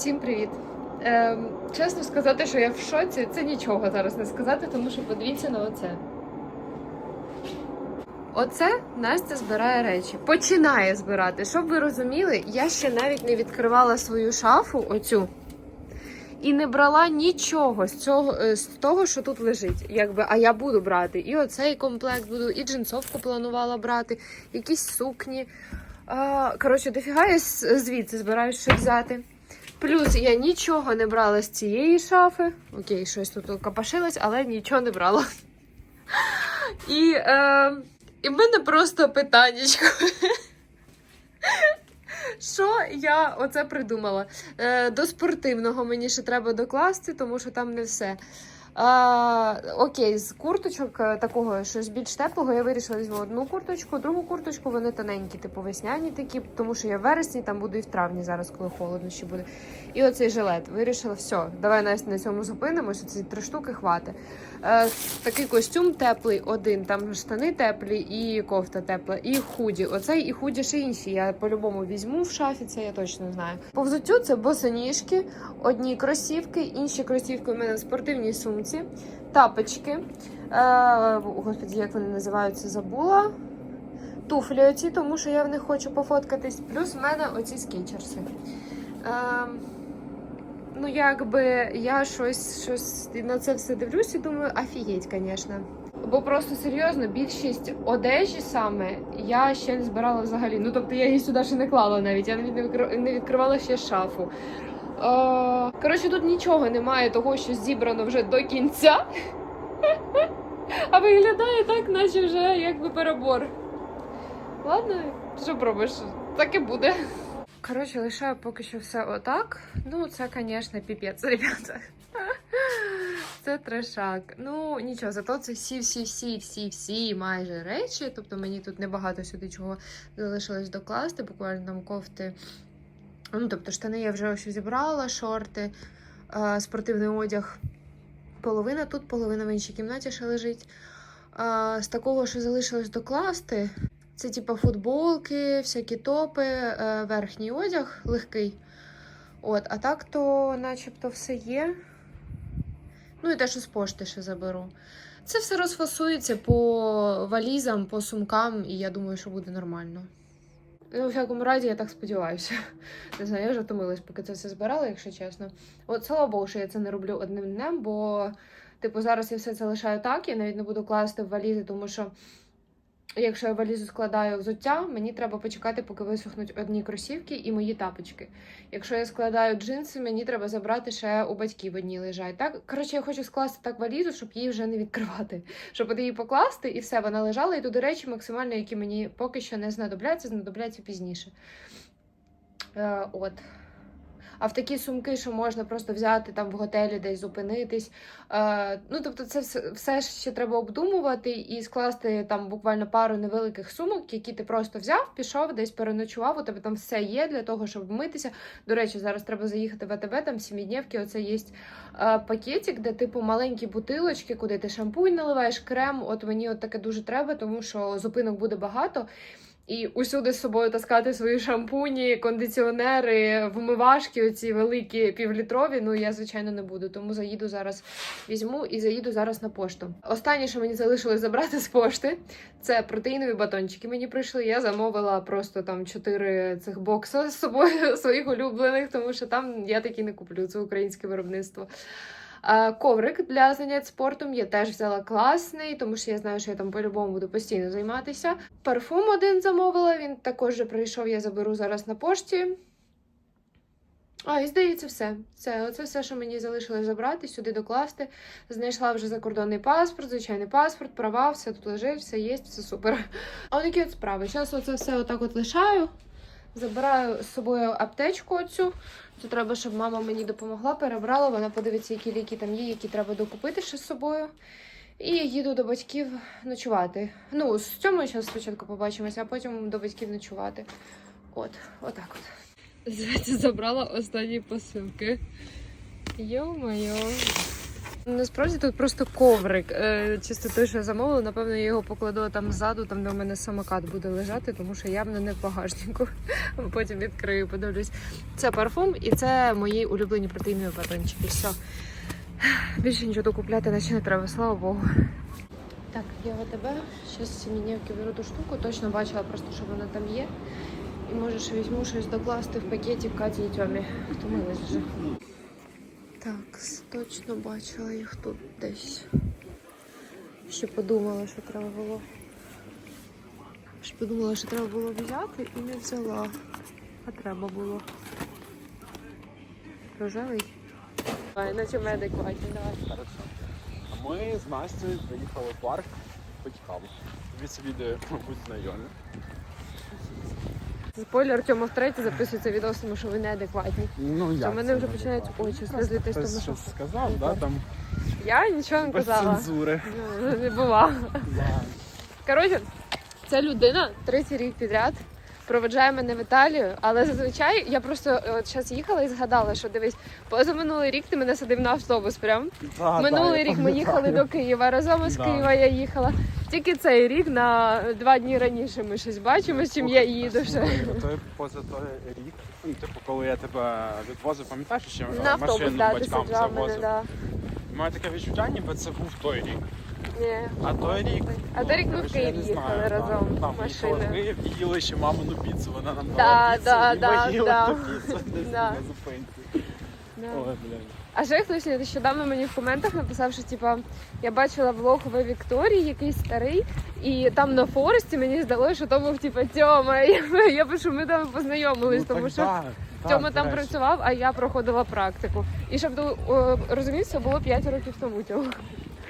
Всім привіт! Ем, чесно сказати, що я в шоці, це нічого зараз не сказати, тому що подивіться на оце. Оце Настя збирає речі. Починає збирати. Щоб ви розуміли, я ще навіть не відкривала свою шафу, оцю, і не брала нічого з цього е, з того, що тут лежить. Якби, а я буду брати. І оцей комплект буду, і джинсовку планувала брати, якісь сукні. А, коротше, дофіга я звідси збираюсь щось взяти. Плюс я нічого не брала з цієї шафи. Окей, щось тут копашилось, але нічого не брала. І, е, і в мене просто питаннячко. Що я оце придумала? Е, до спортивного мені ще треба докласти, тому що там не все. А, окей, з курточок е, такого щось більш теплого, я вирішила візьму одну курточку, другу курточку, вони тоненькі, типу весняні такі, тому що я в вересні там буду і в травні зараз, коли холодно ще буде. І оцей жилет. Вирішила, все, давай Настя, на цьому зупинимося. Ці три штуки хватить. Е, такий костюм теплий, один, там штани теплі і кофта тепла, і худі. Оцей і худі ще інші. Я по-любому візьму в шафі, це я точно знаю. По взуттю це босоніжки, одні кросівки, інші кросівки у мене в спортивній сумці, тапочки. Е, господи, як вони називаються, забула. Туфлі оці, тому що я в них хочу пофоткатись. Плюс в мене оці скетчерси. Е, ну, якби я щось, щось на це все дивлюсь і думаю, офігеть, звісно. Бо просто серйозно, більшість одежі саме я ще не збирала взагалі. Ну тобто я її сюди ще не клала навіть. Я навіть не відкривала ще шафу. Е, Коротше, тут нічого немає того, що зібрано вже до кінця. А виглядає так, наче вже якби перебор. Ладно, що пробуєш? Так і буде. Коротше, лишаю поки що все отак. Ну, це, звісно, піпець, ребята. Це трешак. Ну, нічого, зато це всі, всі, всі, всі, всі майже речі. Тобто мені тут небагато сюди чого залишилось докласти, буквально там кофти. Ну, тобто, штани я вже ось зібрала, шорти, е, спортивний одяг. Половина тут, половина в іншій кімнаті ще лежить. А, з такого, що залишилось докласти, це типу футболки, всякі топи, е, верхній одяг легкий. От, а так то, начебто, все є. Ну і те, що з пошти ще заберу. Це все розфасується по валізам, по сумкам, і я думаю, що буде нормально. Ну, у всякому разі, я так сподіваюся. Не знаю, я вже втомилась, поки це все збирала, якщо чесно. От слава Богу, що я це не роблю одним днем, бо, типу, зараз я все це лишаю так, я навіть не буду класти в валізи, тому що якщо я валізу складаю взуття, мені треба почекати, поки висохнуть одні кросівки і мої тапочки. Якщо я складаю джинси, мені треба забрати ще у батьків одні лежать. Так, коротше, я хочу скласти так валізу, щоб її вже не відкривати. Щоб її покласти, і все, вона лежала, і туди речі максимально, які мені поки що не знадобляться, знадобляться пізніше. Е, от. А в такі сумки, що можна просто взяти там в готелі, десь зупинитись. Е, ну, тобто, це все, ще треба обдумувати і скласти там буквально пару невеликих сумок, які ти просто взяв, пішов, десь переночував. У тебе там все є для того, щоб вмитися. До речі, зараз треба заїхати в АТБ, там сіміднівки. Оце є е, пакетик, де типу маленькі бутилочки, куди ти шампунь наливаєш, крем. От мені от таке дуже треба, тому що зупинок буде багато. І усюди з собою таскати свої шампуні, кондиціонери, вмивашки, оці великі півлітрові. Ну я звичайно не буду. Тому заїду зараз, візьму і заїду зараз на пошту. Останнє, що мені залишилось забрати з пошти, це протеїнові батончики. Мені прийшли. Я замовила просто там чотири цих бокса з собою своїх улюблених, тому що там я такі не куплю. Це українське виробництво. Коврик для занять спортом я теж взяла класний, тому що я знаю, що я там по-любому буду постійно займатися. Парфум один замовила, він також вже прийшов, я заберу зараз на пошті. А, і здається, все. Це, оце все, що мені залишилось забрати, сюди докласти. Знайшла вже закордонний паспорт, звичайний паспорт, права, все тут лежить, все є, все супер. А от такі от справи. Зараз оце все отак от лишаю. Забираю з собою аптечку оцю. То треба, щоб мама мені допомогла, перебрала. Вона подивиться, які ліки там є, які треба докупити ще з собою. І їду до батьків ночувати. Ну, з цьому зараз спочатку побачимося, а потім до батьків ночувати. От, отак от. Звідси забрала останні посилки. Йо-моє. Насправді тут просто коврик. Е, чисто той, що я замовила, напевно, я його покладу там ззаду, там де у мене самокат буде лежати, тому що явно не в багажнику. Потім відкрию, подивлюсь. Це парфум і це мої улюблені протеїнові батончики. Все. Більше нічого докупляти наче не треба, слава Богу. Так, я в тебе зараз сімінівки беру ту штуку, точно бачила просто, що вона там є. І може ще візьму щось докласти в пакетик Каті і Тьомі. Втомилась вже. Так, точно бачила їх тут десь. Ще подумала, що треба було. Ще подумала, що треба було взяти і не взяла. А треба було. Рожевий? Наче адекватні, давай. Хорошо. А ми з Настю приїхали в парк. Ви ці відео, мабуть, знайомі. Спойлер, Тьома втретє записується відео, тому що ви неадекватні. Ну, Що в мене вже починаються очі сльозитись, тому що щось сказав, да, там я нічого не без казала. цензури. Ну, Не була. Коротше, ця людина третій рік підряд проведжає мене в Італію, але зазвичай я просто е, от зараз їхала і згадала, що дивись, позаминулий рік ти мене садив на автобус. Прям Да, минулий да, я рік ми їхали до Києва. Разом з Да. Києва я їхала. Тільки цей рік на два дні раніше ми щось бачимо, з чим я їду ще. Слухай, той поза той рік, ну, типу, коли я тебе відвозив, пам'ятаєш, що На машину да, батькам завозив? да. У таке відчуття, ніби це був той рік. Ні. А той рік. А той рік ми в коротше, Київ їхали разом Там, їхали в. Київ і їли ще мамину піцу. Вона нам дала піцу, і ми їли ту піцу на зупинці. Ой, блядь. А ще хтось нещодавно мені в коментах написав, що типа я бачила влог в Вікторії, якийсь старий, і там на Форесті мені здалося, що то був типа Тьома. І Я, я пишу, ми там познайомились, Ну, тому так, що да, Тьома так, там речі. працював, а я проходила практику. І щоб о, розумів, це було 5 років тому. Тьома.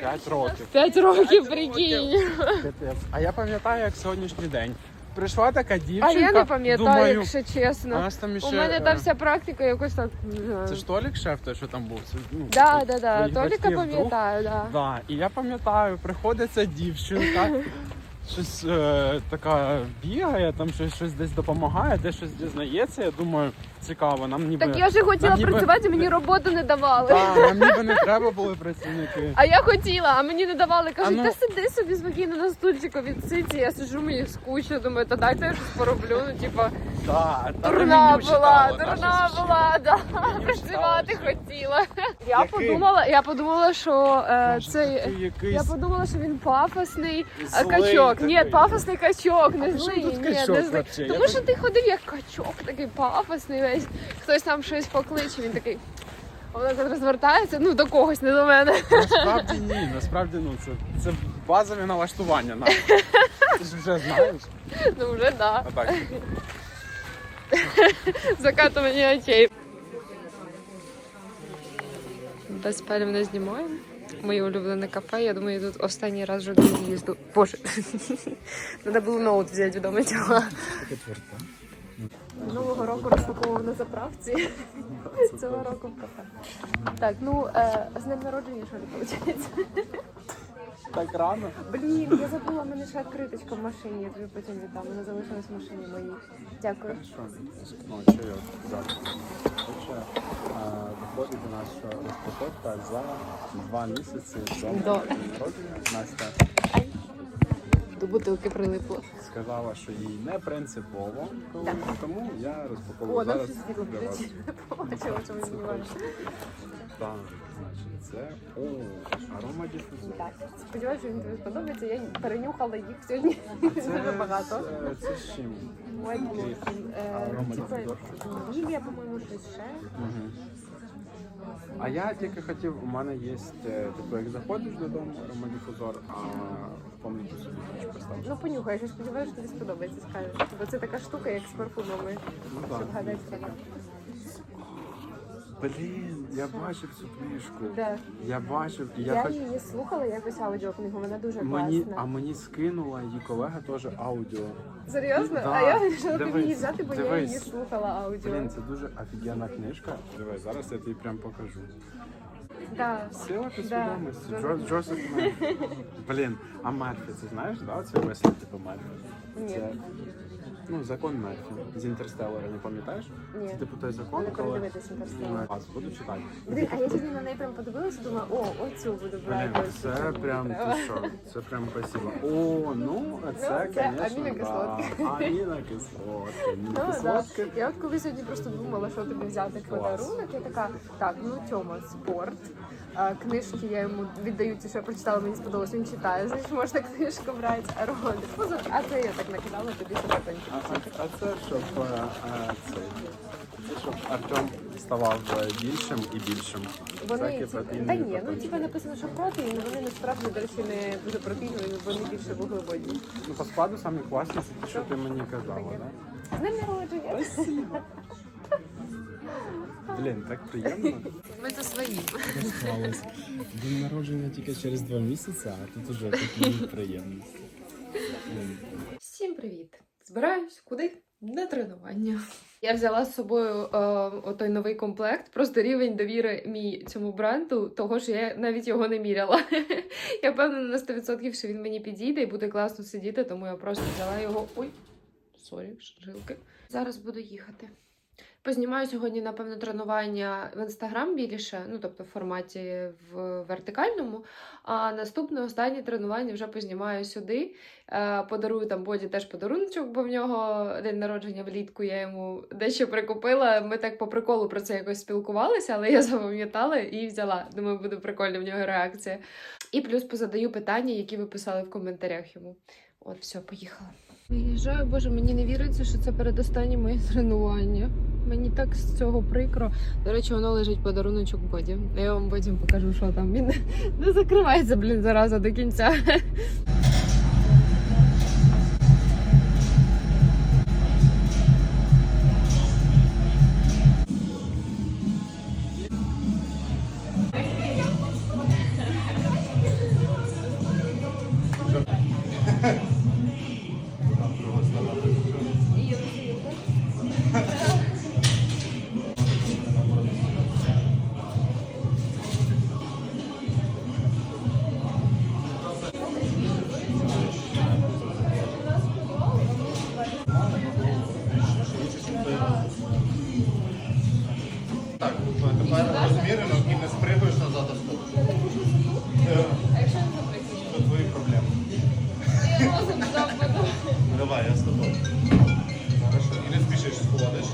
П'ять років. 5 років, років. прикинь. Капець. А я пам'ятаю, як сьогоднішній день. Прийшла така дівчинка. А я не пам'ятаю, думаю, якщо У чесно. нас там іще... У мене е, та вся практика якось так. не знаю. Це ж Толік шеф, той, що там був. Це, ну, Да, типу, да, да. твоїх Толіка батьків друг. пам'ятаю, да. Да. І я пам'ятаю, приходить ця дівчинка, щось е, така бігає, там щось, щось десь допомагає, де щось дізнається. Я думаю, цікаво, нам ніби. Так я ж і хотіла нам ніби- працювати, мені роботу не давали. Да, нам ніби не треба були працівники. А я хотіла, а мені не давали. Кажуть, А ну- та сиди собі спокійно на стульчику від ситі. Я сиджу, мені скучно, думаю, та дайте я щось пороблю. Ну, типа, Да, та дурна меню була, читала, дурна наше була, да. Меню Працювати хотіла. Я Який? подумала, я подумала, що е, такий якийсь Я подумала, що він пафосний а, злий качок. Ні, такий. пафосний качок, не А при чому злий. тут Ні, качок не злий. вообще? Я Тому що ти ходив як качок, такий пафосний весь. Хтось там щось покличе, він такий. а Вона так розвертається, ну до когось, не до мене. Насправді ні, насправді ну це, це базові налаштування наші. Ти ж вже знаєш. Ну вже да. Закатування очей. Безпалівно знімаємо. Моє улюблене кафе. Я думаю, я тут останній раз вже не їзду. Боже. Треба було ноут взяти вдома тіла. Нового року розпаковував на заправці. Цього року в кафе. Так, ну е, з днем народження що ли виходить? Так рано. Блін, я забула, мене ще відкриточка в машині, я тобі потім віддам. Вона залишилась в машині моїй. Дякую. Що? Ну, що я завтра? Хоче виходить у нас що розпаковка за два місяці до До. народження. Настя До бутилки прилипло. сказала, що їй не принципово, коли, Так. тому я О, розпаковую нам зараз щось світло для вас. Побачила, що ми знімаємо. Так, значить, це о, арома дифузор. Так, сподіваюся, що він тобі сподобається. Я перенюхала їх сьогодні дуже багато. Це, це з чим? Ой, блін, е, Аромадифузор. типу, Лілія, по-моєму, щось ще. Мгм. А я тільки хотів, у мене є, е, типу, як заходиш додому, аромадифузор, а в комнаті собі поставиш. Ну, понюхаєш, я сподіваюся, що тобі сподобається, скажеш. Бо це така штука, як з парфумами, Ну щоб так. гадати себе. Блін, я бачив цю книжку. Да. Я бачив, і я, Я хоч... її слухала якось аудіокнигу, вона дуже Мені, класна. а мені скинула її колега теж аудіо. Серйозно? Да. А я вирішила тобі Дивись, її взяти, бо я дивись. її слухала аудіо. Блін, це дуже офігенна книжка. Дивись, зараз я тобі прям покажу. Да. Сила підсвідомості. Да. Джо- Джозеф Мерфі. Блін, а Мерфі, це знаєш, да? Це весело типу Мерфі. Ні. Це Ну, закон Мерфі з Інтерстеллара, не пам'ятаєш? Ні. Це типу той закон, Не коли... передивитись «Інтерстеллар». Буду читати. Блін, а я сьогодні на неї прям подивилася, думаю, о, оцю буду брати. Блін, ось цю це мені прям треба. ти що? Це прям красиво. О, ну це, це звісно, амінокислотки. да. Амінокислотки. Ну, да. Амінокислотки. Я от коли сьогодні просто думала, що тобі взяти в Клас. подарунок, я така, так, ну Тьома, спорт. Книжки я йому віддаю ті, що я прочитала, мені сподобалось, він читає, значить можна книжку брати, а роди. А це я так накидала тобі ще А, а, це щоб е, е. Це щоб Артем ставав е, більшим і більшим. Вони ці- та ні, ну типа написано, що протеїн, вони насправді речі не дуже протеїнові, вони більше вуглеводні. Ну, по складу самі класні, це що ти мені казала, да? З днем народження! Блін, так приємно. Ми це своїм. Склалось. День народження тільки через два місяці, а тут уже такі приємності. Блін, Всім привіт! Збираюсь куди? На тренування. Я взяла з собою е, отой новий комплект. Просто рівень довіри мій цьому бренду, того що я навіть його не міряла. я впевнена на 100%, що він мені підійде і буде класно сидіти, тому я просто взяла його. Ой, сорі, жилки. Зараз буду їхати. Познімаю сьогодні, напевно, тренування в інстаграм більше, ну тобто в форматі в вертикальному. А наступне останнє тренування вже познімаю сюди. Е, Подарую там Боді теж подаруночок, бо в нього день народження влітку я йому дещо прикупила. Ми так по приколу про це якось спілкувалися, але я запам'ятала і взяла. Думаю, буде прикольна в нього реакція. І плюс позадаю питання, які ви писали в коментарях йому. От, все, поїхала. Виїжджаю, боже, мені не віриться, що це передостаннє моє тренування. Мені так з цього прикро. До речі, воно лежить подаруночок Боді. Я вам потім покажу, що там. Він не закривається, блін, зараза до кінця. Ну, Давай, я з тобою. Хорошо. І не спішиш сходиш.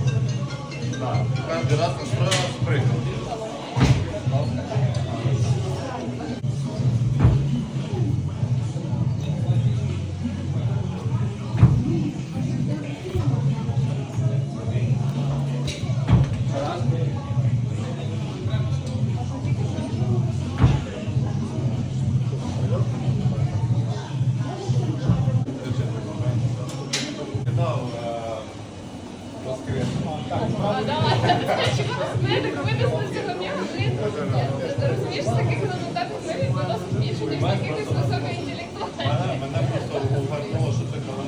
Розумієш, з таких результатів ми відносить більше, ніж якихось високоінтелектуальних. Мене, мене просто увернуло, що це коли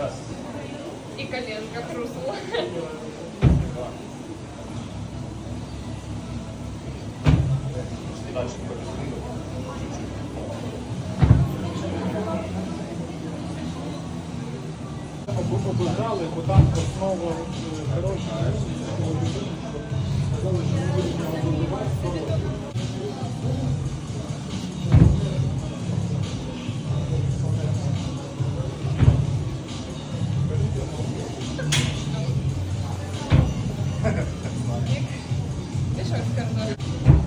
Раз. І коленка хрустнула. Дальше пересунув. Або побажали, бо там основа Мішок з картоплею.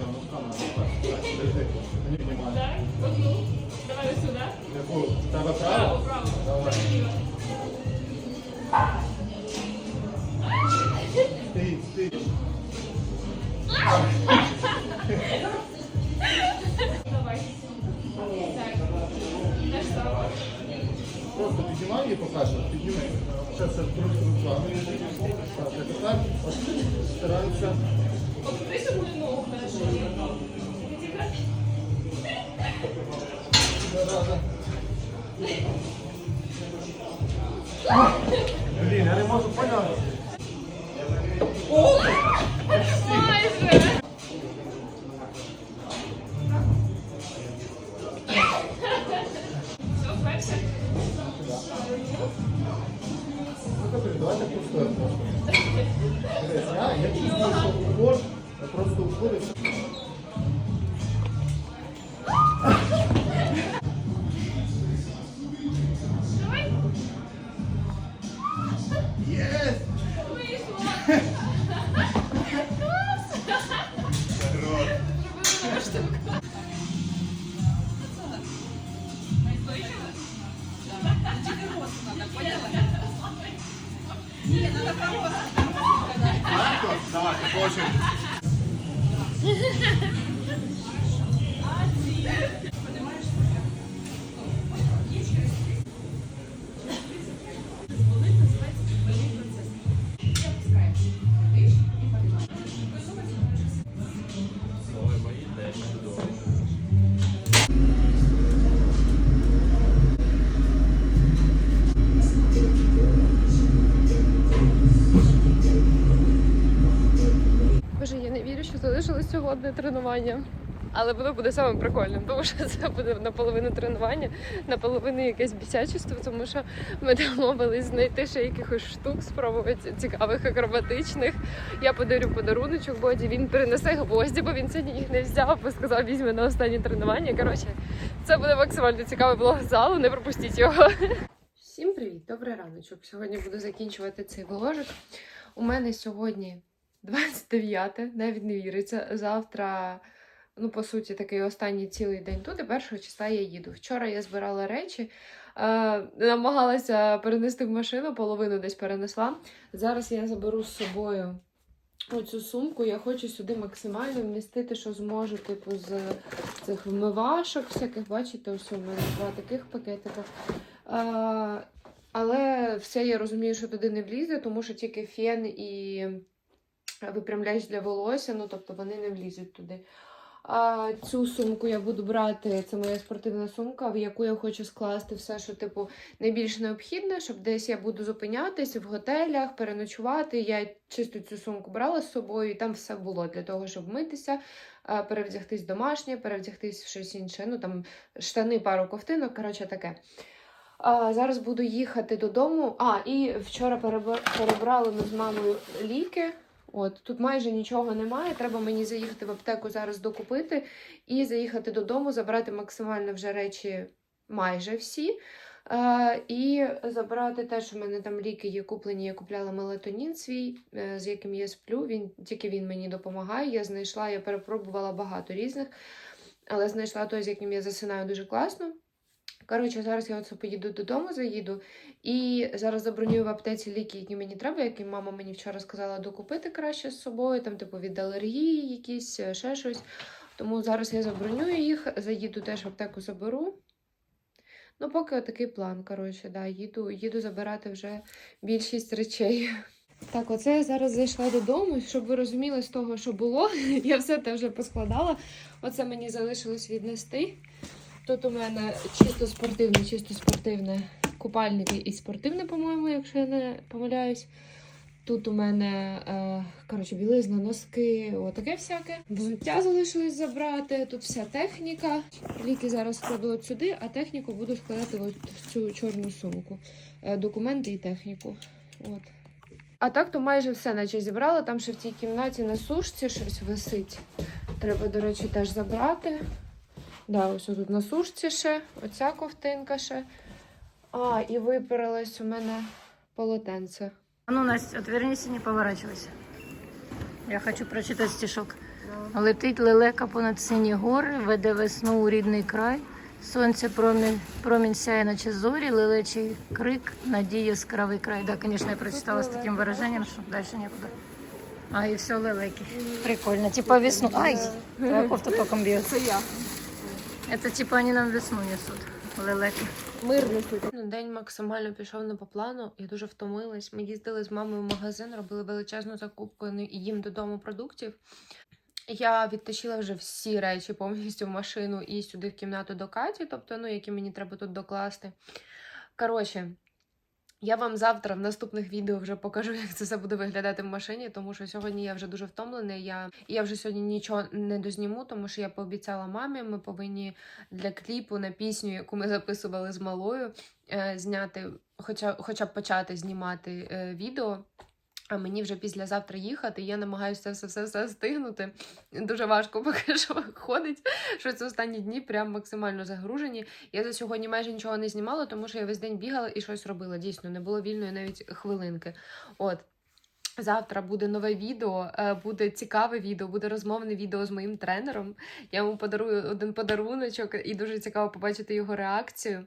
não. Давай, по Боже, одне тренування. Але воно буде самим прикольним, тому що це буде наполовину тренування, наполовину якесь бісячество, тому що ми домовились знайти ще якихось штук, спробувати цікавих акробатичних. Я подарю подаруночок Боді, він принесе гвозді, бо він сьогодні їх не взяв, бо сказав, візьме на останнє тренування. Коротше, це буде максимально цікавий блог залу, не пропустіть його. Всім привіт, добрий раночок. Сьогодні буду закінчувати цей вложик. У мене сьогодні 29, навіть не віриться. Завтра, ну, по суті, такий останній цілий день тут, і першого числа я їду. Вчора я збирала речі, е, намагалася перенести в машину, половину десь перенесла. Зараз я заберу з собою. Оцю сумку я хочу сюди максимально вмістити, що зможу, типу, з цих вмивашок, всяких, бачите, ось у мене два таких пакетика. А, але все я розумію, що туди не влізе, тому що тільки фен і випрямляч для волосся, ну тобто вони не влізуть туди. А цю сумку я буду брати, це моя спортивна сумка, в яку я хочу скласти все, що типу найбільш необхідне, щоб десь я буду зупинятись в готелях, переночувати. Я чисто цю сумку брала з собою, і там все було для того, щоб митися, а, перевдягтись домашнє, перевдягтись в щось інше. Ну там штани, пару ковтинок, коротше таке. А, зараз буду їхати додому. А, і вчора перебрали ми з мамою ліки. От тут майже нічого немає. Треба мені заїхати в аптеку зараз докупити і заїхати додому, забрати максимально вже речі майже всі. Е, і забрати теж у мене там ліки є куплені. Я купляла мелатонін свій, е, з яким я сплю. Він тільки він мені допомагає. Я знайшла, я перепробувала багато різних, але знайшла той, з яким я засинаю дуже класно. Коротше, зараз я оце поїду додому, заїду і зараз забронюю в аптеці ліки, які мені треба, які мама мені вчора сказала докупити краще з собою, там, типу, від алергії якісь, е, ще щось. Тому зараз я забронюю їх, заїду теж в аптеку заберу. Ну, поки отакий план, коротше, да, їду, їду забирати вже більшість речей. Так, оце я зараз зайшла додому, щоб ви розуміли з того, що було. Я все те вже поскладала. Оце мені залишилось віднести. Тут у мене чисто спортивне, чисто спортивне купальники і спортивне, по-моєму, якщо я не помиляюсь. Тут у мене е, коротше, білизна, носки, отаке всяке. Взуття залишилось забрати. Тут вся техніка. Ліки зараз складу от сюди, а техніку буду складати от в цю чорну сумку. Е, документи і техніку. От. А так то майже все наче зібрала. Там ще в тій кімнаті на сушці щось висить. Треба, до речі, теж забрати. Да, ось тут на сушці ще, оця ковтинка ще. А, і випарилось у мене полотенце. А ну, Настя, отвернись и не поворачивайся. Я хочу прочитати стишок. Летить лелека понад сині гори, веде весну у рідний край. Сонце промінь, промінь сяє наче зорі, лелечий крик, надії яскравий край. Да, конечно, я прочитала з таким выражением, що дальше некуда. А, і все лелеки. Прикольно. Типа весну. Ай, кофта током бьет. Це я. Это типу вони нам весну несуть. Лелеки. Мирно. Ну, День максимально пішов не по плану. Я дуже втомилась. Ми їздили з мамою в магазин, робили величезну закупку ну, і їм додому продуктів. Я відтащила вже всі речі повністю в машину і сюди в кімнату до Каті, тобто, ну, які мені треба тут докласти. Коротше, я вам завтра в наступних відео вже покажу, як це все буде виглядати в машині, тому що сьогодні я вже дуже втомлена. Я, я вже сьогодні нічого не дозніму, тому що я пообіцяла мамі, ми повинні для кліпу на пісню, яку ми записували з малою, е, зняти, хоча, хоча б почати знімати е, відео. А мені вже післязавтра їхати, я намагаюся все все все встигнути. Дуже важко поки що виходить, що це останні дні прям максимально загружені. Я за сьогодні майже нічого не знімала, тому що я весь день бігала і щось робила. Дійсно, не було вільної навіть хвилинки. От. Завтра буде нове відео, е, буде цікаве відео, буде розмовне відео з моїм тренером. Я йому подарую один подаруночок і дуже цікаво побачити його реакцію.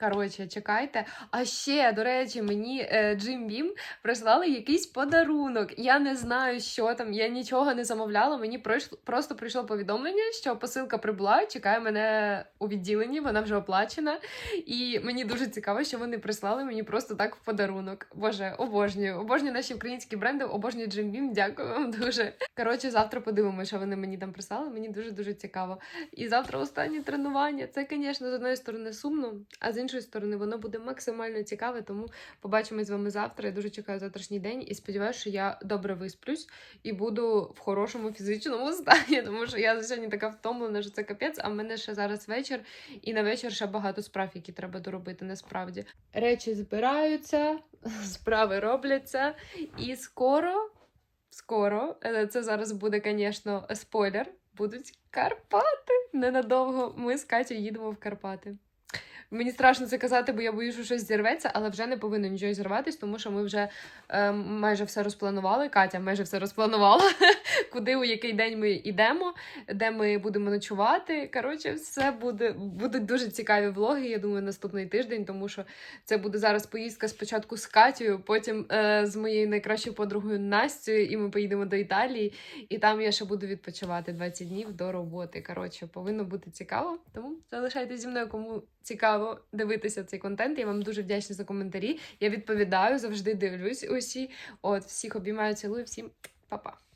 Коротше, чекайте. А ще, до речі, мені е, Джим Бім прислали якийсь подарунок. Я не знаю, що там, я нічого не замовляла. Мені пройшло, просто прийшло повідомлення, що посилка прибула, чекає мене у відділенні, вона вже оплачена. І мені дуже цікаво, що вони прислали мені просто так в подарунок. Боже, обожнюю. Обожнюю наші українські бренди, обожнюю Джим Бім. Дякую вам дуже. Коротше, завтра подивимося, що вони мені там прислали. Мені дуже дуже цікаво. І завтра останнє тренування. Це, звісно, з одної сторони сумно, а з іншої сторони, воно буде максимально цікаве. Тому побачимось з вами завтра. Я дуже чекаю завтрашній день і сподіваюся, що я добре висплюсь і буду в хорошому фізичному стані, тому що я сьогодні така втомлена, що це капець. А в мене ще зараз вечір, і на вечір ще багато справ, які треба доробити. Насправді речі збираються, справи робляться, і скоро. Скоро, е, це зараз буде, звісно, спойлер. Будуть Карпати. Ненадовго ми з Катю їдемо в Карпати. Мені страшно це казати, бо я боюсь, що щось зірветься, але вже не повинно нічого зірватись, тому що ми вже е, майже все розпланували. Катя майже все розпланувала, куди у який день ми йдемо, де ми будемо ночувати. Коротше, все буде будуть дуже цікаві влоги. Я думаю, наступний тиждень, тому що це буде зараз поїздка спочатку з Катєю, потім е, з моєю найкращою подругою Настю, і ми поїдемо до Італії. І там я ще буду відпочивати 20 днів до роботи. Коротше, повинно бути цікаво. Тому залишайтесь зі мною, кому цікаво дивитися цей контент. Я вам дуже вдячна за коментарі. Я відповідаю, завжди дивлюсь усі. От всіх обіймаю, цілую, всім па-па.